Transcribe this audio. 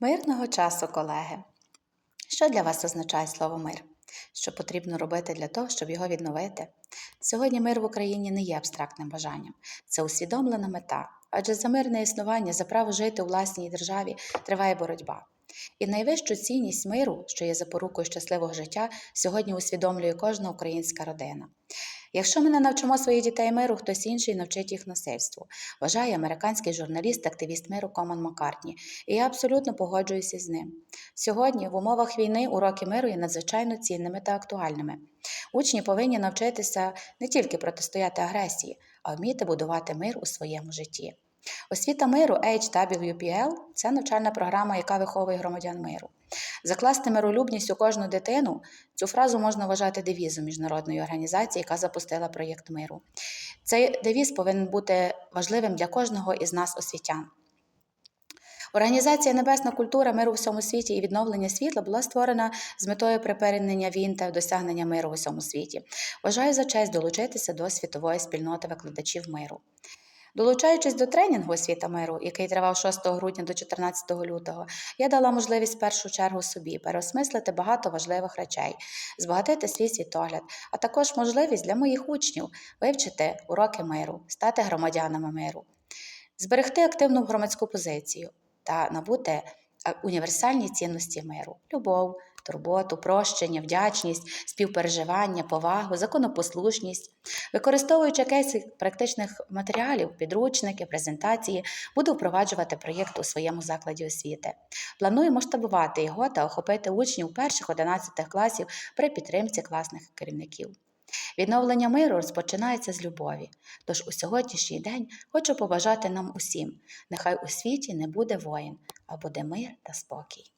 Мирного часу, колеги. Що для вас означає слово мир? Що потрібно робити для того, щоб його відновити? Сьогодні мир в Україні не є абстрактним бажанням, це усвідомлена мета. Адже за мирне існування, за право жити у власній державі триває боротьба. І найвищу цінність миру, що є запорукою щасливого життя, сьогодні усвідомлює кожна українська родина. Якщо ми не навчимо своїх дітей миру, хтось інший навчить їх насильству, вважає американський журналіст, активіст миру Коман Маккартні, і я абсолютно погоджуюся з ним. Сьогодні в умовах війни уроки миру є надзвичайно цінними та актуальними. Учні повинні навчитися не тільки протистояти агресії, а вміти будувати мир у своєму житті. Освіта миру HWPL – це навчальна програма, яка виховує громадян миру. Закласти миролюбність у кожну дитину цю фразу можна вважати девізом міжнародної організації, яка запустила проєкт миру. Цей девіз повинен бути важливим для кожного із нас, освітян. Організація Небесна культура миру у всьому світі і відновлення світла була створена з метою припинення війн та досягнення миру у всьому світі. Вважаю за честь долучитися до світової спільноти викладачів миру. Долучаючись до тренінгу освіта миру, який тривав 6 грудня до 14 лютого, я дала можливість в першу чергу собі переосмислити багато важливих речей, збагатити свій світогляд, а також можливість для моїх учнів вивчити уроки миру, стати громадянами миру, зберегти активну громадську позицію та набути універсальні цінності миру любов, турботу, прощення, вдячність, співпереживання, повагу, законопослушність. Використовуючи кейси практичних матеріалів, підручники, презентації, буду впроваджувати проєкт у своєму закладі освіти. Планую масштабувати його та охопити учнів перших 11 класів при підтримці класних керівників. Відновлення миру розпочинається з любові. Тож у сьогоднішній день хочу побажати нам усім: нехай у світі не буде воїн, а буде мир та спокій.